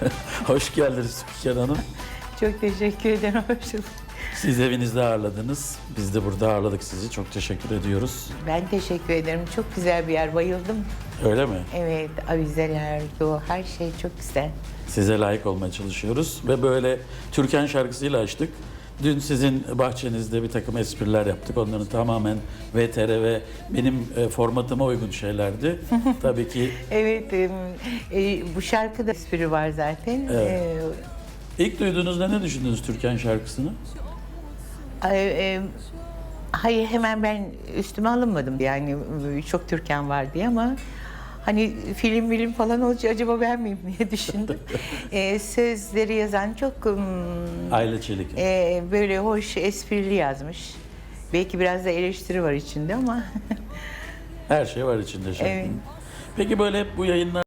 Hoş geldiniz Türkan Hanım. Çok teşekkür ederim. Hoş bulduk. Siz evinizde ağırladınız. Biz de burada ağırladık sizi. Çok teşekkür ediyoruz. Ben teşekkür ederim. Çok güzel bir yer. Bayıldım. Öyle mi? Evet, avizeler, o her şey çok güzel. Size layık olmaya çalışıyoruz. Ve böyle Türkan şarkısıyla açtık. Dün sizin bahçenizde bir takım espriler yaptık. Onların tamamen VTR ve benim e, formatıma uygun şeylerdi. Tabii ki Evet, e, bu şarkıda espri var zaten. Evet. E, ilk duyduğunuzda ne düşündünüz Türkan şarkısını? Ay, e, hayır hemen ben üstüme alınmadım yani e, çok Türkan var diye ama hani film film falan olacak acaba ben miyim diye düşündüm. e, sözleri yazan çok mm, Aile Çelik. e, böyle hoş esprili yazmış. Belki biraz da eleştiri var içinde ama Her şey var içinde şarkının. Evet. Peki böyle hep bu yayınlar